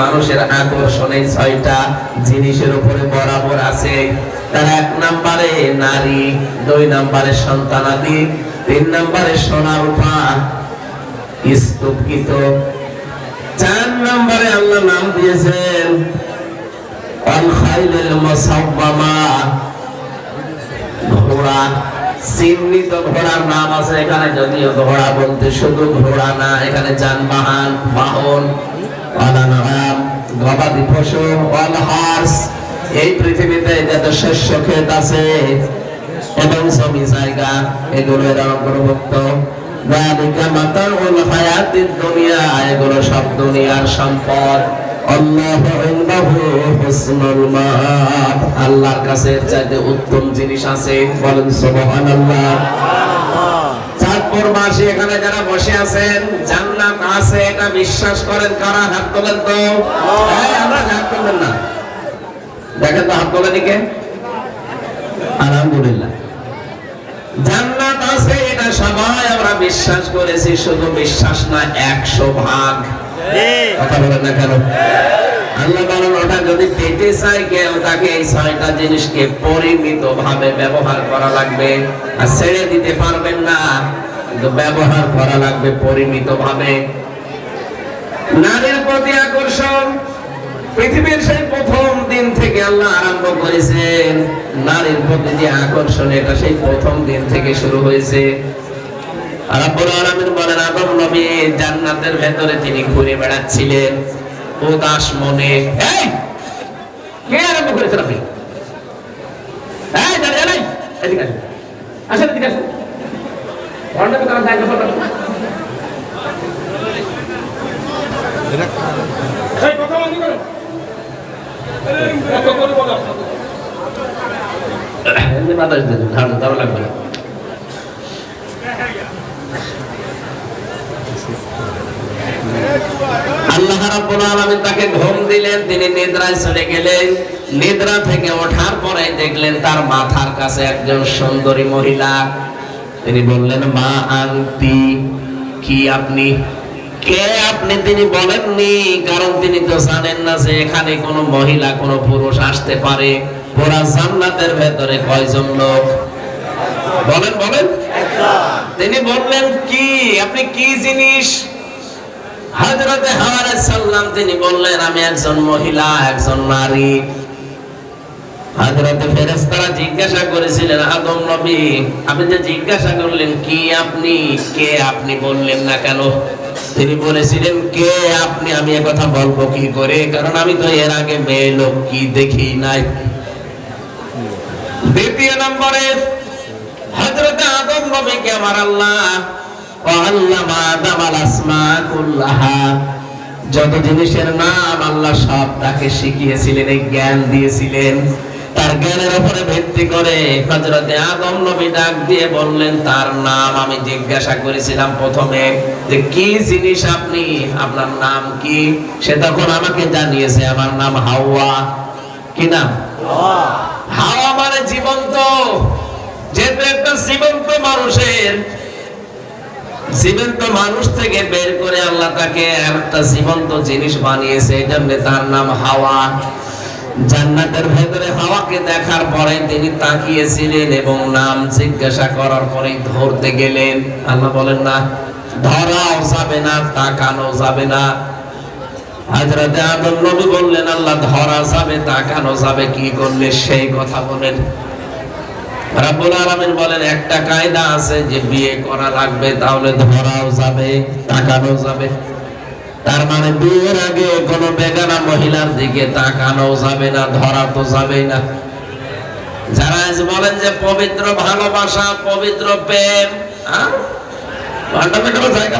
মানুষের আকর্ষণ ছয়টা জিনিসের উপরে বরাবর আছে। তার এক নম্বরে নারী, দুই নম্বরে সন্তানাদি তিন নম্বরে সোনা রূপা, স্তূপকৃত। চার নম্বরে আল্লাহ নাম দিয়েছেন ঘোড়ার নাম আছে এখানে, যদিও ঘোড়া বলতে শুধু ঘোড়া না, এখানে যানবাহন, বাহন গবাদি পশু এই পৃথিবীতে যত শস্য ক্ষেত আছে, এবং জমি জায়গা, এগুলো এর অন্তর্ভুক্ত। দুনিয়া, এগুলো সব দুনিয়ার সম্পদ। আল্লাহু আল্লাহর কাছে চাইতে উত্তম জিনিস আছে। বলেন সুবহানাল্লাহ। চাঁদপুর মাসে এখানে যারা বসে আছেন, জান্নাত আছে, এটা বিশ্বাস করেন, কারা হাত তোলেন তো? আমরা হাত তোলেন না। দেখেন তো হাত আলহামদুলিল্লাহ। আছে, এটা সবাই আমরা বিশ্বাস করেছি, শুধু বিশ্বাস না, একশো ভাগ। কথা না কেন? আল্লাহ বলেন, ওটা যদি কেউ তাকে এই ছয়টা জিনিসকে পরিমিত ভাবে ব্যবহার করা লাগবে আর ছেড়ে দিতে পারবেন না। ব্যবহার করা লাগবে পরিমিত ভাবে নারীর প্রতি আকর্ষণ পৃথিবীর সেই প্রথম দিন থেকে আল্লাহ আরম্ভ করেছেন। নারীর প্রতি যে আকর্ষণ, এটা সেই প্রথম দিন থেকে শুরু হয়েছে। আলামিন বলেন নবী জান্নাতের ভেতরে তিনি ঘুরে বেড়াচ্ছিলেন, উদাস মনে কে আরম্ভ করেছেন আপনি? এই দাঁড়িয়ে নাই? এদিকে আসুন। আসেন এদিকে আসুন। ঘণ্টা তো জায়গা পাবেন কথা বন্ধ করো এই করে বলো। এমনি বাতাস ধারণ লাগবে না আল্লাহ রাব্বুল আলামিন তাকে ঘুম দিলেন তিনি নিদ্রায় চলে গেলেন। নিদ্রা থেকে ওঠার পরে দেখলেন তার মাথার কাছে একজন সুন্দরী মহিলা। তিনি বললেন মা আন্তি কি আপনি? কে আপনি? তিনি বলেননি কারণ তিনি তো জানেন না যে এখানে কোনো মহিলা কোনো পুরুষ আসতে পারে। পুরা জান্নাতের ভেতরে কয়জন লোক? বলেন বলেন। তিনি বললেন কি? আপনি কি জিনিস হযরতে হাওয়া সাল্লাম তিনি বললেন, আমি একজন মহিলা, একজন নারী। হযরতে ফেরেশতারা জিজ্ঞাসা করেছিলেন, আদম নবী, আপনি যে জিজ্ঞাসা করলেন, কি আপনি, কে আপনি বললেন না কেন? তিনি বলেছিলেন, কে আপনি? আমি কথা বলব কি করে? কারণ আমি তো এর আগে মেয়ে লোক কি দেখি নাই। দ্বিতীয় নম্বরে, হযরতে আদম নবীকে আমার আল্লাহ যত জিনিসের নাম আল্লাহ সব তাকে শিখিয়েছিলেন, এই জ্ঞান দিয়েছিলেন। তার জ্ঞানের উপরে ভিত্তি করে হযরতে আদম নবী ডাক দিয়ে বললেন, তার নাম আমি জিজ্ঞাসা করেছিলাম প্রথমে যে কি জিনিস আপনি? আপনার নাম কি? সে তখন আমাকে জানিয়েছে, আমার নাম হাওয়া। কি নাম? হাওয়া মানে জীবন্ত। যেহেতু একটা জীবন্ত মানুষের জীবন্ত মানুষ থেকে বের করে আল্লাহ তাকে একটা জীবন্ত জিনিস বানিয়েছে, এই জন্য তার নাম হাওয়া। জান্নাতের ভেতরে হাওয়াকে দেখার পরে তিনি তাকিয়েছিলেন এবং নাম জিজ্ঞাসা করার পরে ধরতে গেলেন। আল্লাহ বলেন, না, ধরাও যাবে না, তাকানো যাবে না। হাজরাতে আদম নবী বললেন, আল্লাহ, ধরা যাবে, তাকানো যাবে, কি করলে? সেই কথা বলেন। রাব্বুল আলামিন বলেন, একটা কায়দা আছে যে বিয়ে করা লাগবে, তাহলে ধরাও যাবে তাকানো যাবে। তার মানে বিয়ের আগে কোনো বেগানা মহিলার দিকে তাকানো যাবে না, ধরা তো যাবে না। যারা বলেন যে পবিত্র ভালোবাসা, পবিত্র প্রেম হ্যাঁ? ঘণ্টা জায়গা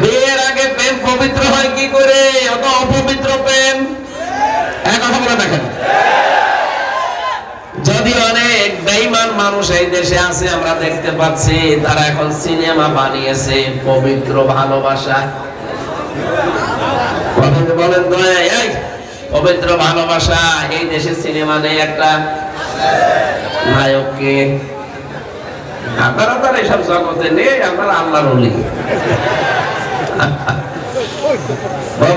বিয়ের আগে প্রেম পবিত্র হয় কি করে? অত অপবিত্র প্রেম। এক কথা বলে দেখেন। যদি অনেক বেঈমান মানুষ এই দেশে আছে, আমরা দেখতে পাচ্ছি তারা এখন সিনেমা বানিয়েছে পবিত্র ভালোবাসা। বলেন তো এই পবিত্র ভালোবাসা, এই দেশে সিনেমা নেই একটা নায়ককে। আপনারা তো আর এসব জগতে নেই, আপনারা আল্লাহর অলি।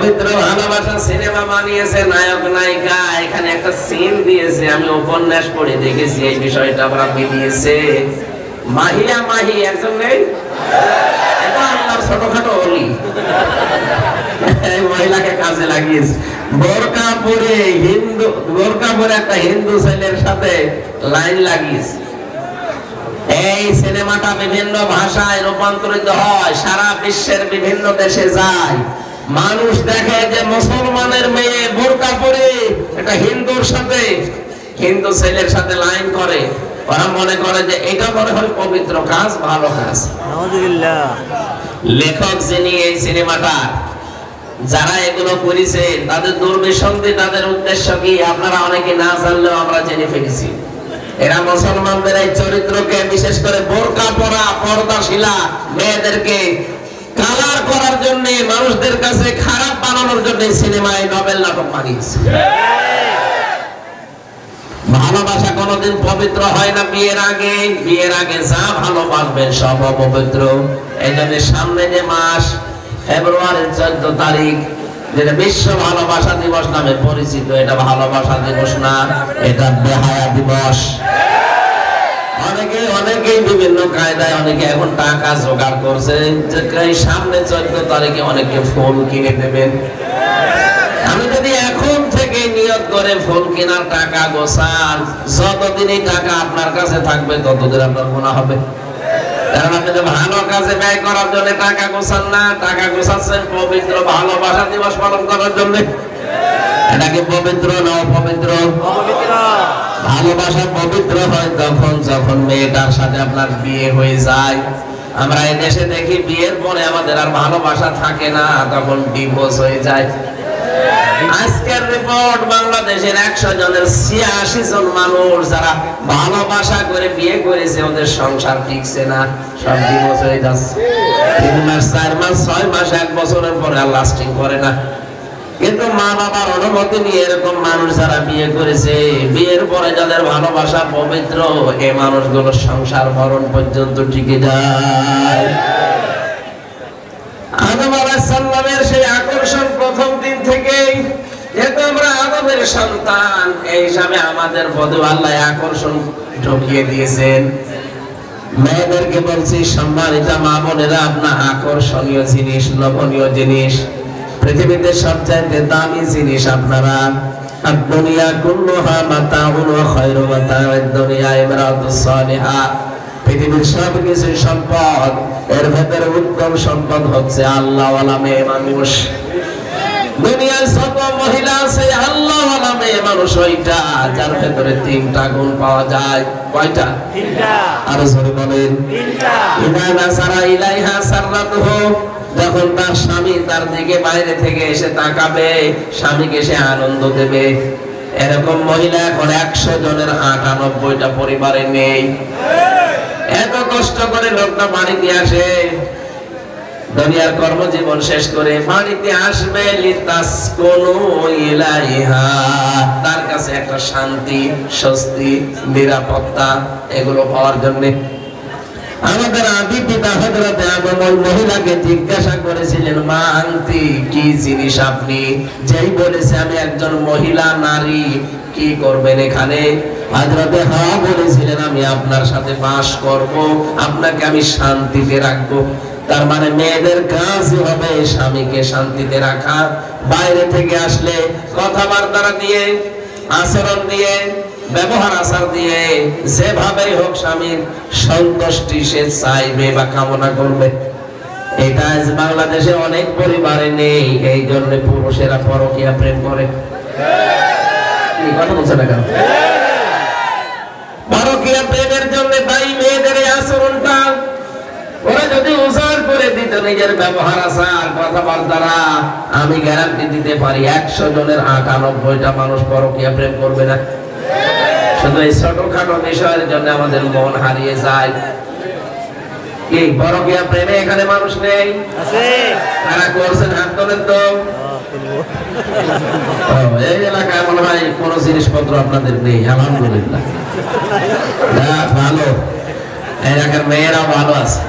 পবিত্র ভালোবাসা সিনেমা বানিয়েছে নায়ক, নায়িকা। এখানে একটা সিন দিয়েছে, আমি উপন্যাস পড়ে দেখেছি, এই বিষয়টা আমরা মিলিয়েছে মাহিয়া, মাহি, একজন নেই? ছোটখাটো মহিলাকে কাজে লাগিয়েছে। হিন্দু সাথে লাইন এই সিনেমাটা বিভিন্ন ভাষায় রূপান্তরিত হয়, সারা বিশ্বের বিভিন্ন দেশে যায়। মানুষ দেখে যে মুসলমানের মেয়ে বোরকা পরে একটা হিন্দুর সাথে হিন্দু ছেলের সাথে লাইন করে। ওরা মনে করে যে এটা মনে হয় পবিত্র কাজ ভালো কাজ। লেখক যিনি এই সিনেমাটা যারা এগুলো করেছেন তাদের দুর্বিসন্ধি তাদের উদ্দেশ্য কি? আপনারা অনেকে না জানলেও আমরা জেনে ফেলেছি। এরা মুসলমানদের এই চরিত্রকে বিশেষ করে বোরকা পরা পর্দাশীলা মেয়েদেরকে কালার করার জন্য, মানুষদের কাছে খারাপ বানানোর জন্য সিনেমায় নভেল নাটক বানিয়েছে। ভালোবাসা কোনোদিন পবিত্র হয় না বিয়ের আগে। বিয়ের আগে যা ভালোবাসবেন সব অপবিত্র। জন্য সামনে যে মাস, ফেব্রুয়ারির চোদ্দ তারিখ, যেটা বিশ্ব ভালোবাসা দিবস নামে পরিচিত, এটা ভালোবাসা দিবস না, এটা বেহায়া দিবস। অনেকে, অনেকেই বিভিন্ন কায়দায় অনেকে এখন টাকা জোগাড় করছে। যে সামনে চোদ্দ তারিখে অনেকে ফুল কিনে দেবেন? আমি যদি এখন থেকে নিয়ত করে ফুল কেনার টাকা গোছান যতদিন এই টাকা আপনার কাছে থাকবে, ততদিন আপনার গুণা হবে। কারণ আপনি তো ভালো কাজে ব্যয় করার জন্য টাকা গোছান না, টাকা গোছাচ্ছেন পবিত্র ভালোবাসা দিবস পালন করার জন্য। এটা কি পবিত্র না অপবিত্র? পবিত্র ভালোবাসা পবিত্র হয় তখন যখন মেয়েটার সাথে আপনার বিয়ে হয়ে যায়। আমরা এই দেশে দেখি বিয়ের পরে আমাদের আর ভালোবাসা থাকে না, তখন ডিভোর্স হয়ে যায়। আজকের রিপোর্ট বাংলাদেশের একশো জনের ছিয়াশি জন মানুষ যারা ভালোবাসা করে বিয়ে করেছে, ওদের সংসার টিকছে না, সব ডিভোর্স হয়ে যাচ্ছে। তিন মাস, চার মাস, ছয় মাস, এক বছরের পরে আর লাস্টিং করে না। কিন্তু মা বাবার অনুমতি নিয়ে এরকম মানুষ যারা বিয়ে করেছে, বিয়ের পরে যাদের ভালোবাসা পবিত্র এই মানুষগুলোর সংসার মরণ পর্যন্ত টিকে যায়। আদম সেই আকর্ষণ প্রথম দিন থেকেই যেহেতু আমরা আদমের সন্তান, এই হিসাবে আমাদের প্রতি আল্লাহ আকর্ষণ ঢুকিয়ে দিয়েছেন। মেয়েদেরকে বলছি, সম্মানিতা মা বোনেরা, আপনার আকর্ষণীয় জিনিস, লোভনীয় জিনিস পৃথিবীতে সবচাইতে দামি জিনিস আপনারা দুনিয়া কুল্লুহা মাতাউন ওয়া খায়রু মাতাউদ দুনিয়া ইমরাতুস সালিহা। পৃথিবীর সব কিছু সম্পদ এর ভেতরে উত্তম সম্পদ হচ্ছে আল্লাহওয়ালা মেয়ে মানুষ। দুনিয়ার যত মহিলা আছে আল্লাহওয়ালা মেয়ে মানুষ ওইটা যার ভেতরে তিনটা গুণ পাওয়া যায়। কয়টা? তিনটা। আরও জোরে বলেন। তিনটা। ইদা নাসারা ইলাইহা সাররাতুহু। যখন তার স্বামী তার দিকে বাইরে থেকে এসে তাকাবে, স্বামীকে সে আনন্দ দেবে। এরকম মহিলা এখন একশো জনের আটানব্বইটা পরিবারে নেই। এত কষ্ট করে লোকটা বাড়িতে আসে। দুনিয়ার কর্মজীবন শেষ করে বাড়িতে আসবে তার কাছে একটা শান্তি, স্বস্তি, নিরাপত্তা, এগুলো পাওয়ার জন্য আমাদের আদি পিতা হযরত আদম ওই মহিলাকে জিজ্ঞাসা করেছিলেন, মা আন্তি কি জিনিস আপনি? যেই বলেছে, আমি একজন মহিলা, নারী, কি করবেন এখানে? বলেছিলেন, আমি আপনার সাথে বাস করব, আপনাকে আমি শান্তিতে রাখব। তার মানে মেয়েদের কাজই হবে স্বামীকে শান্তিতে রাখা বাইরে থেকে আসলে কথাবার্তা দিয়ে, আচরণ দিয়ে ব্যবহার আচার দিয়ে যেভাবে হোক স্বামীর সন্তুষ্টি সে চাইবে বা কামনা করবে। এটা আজ বাংলাদেশে অনেক পরিবারে নেই, এই জন্য পুরুষেরা পরকিয়া প্রেম করে। কথা বলছে না কেন? আমি গ্যারান্টি দিতে পারি, একশো জনের আটানব্বইটা মানুষ পরকিয়া প্রেম করবে না। শুধু এই ছোটখাটো বিষয়ের জন্য আমাদের মন হারিয়ে যায়। কি পরকিয়া প্রেমে এখানে মানুষ নেই? তারা করছেন হাত তোলেন তো। এই এলাকায় মনে হয় কোন জিনিসপত্র আপনাদের নেই আলহামদুলিল্লাহ। ভালো এলাকার মেয়েরাও ভালো আছে।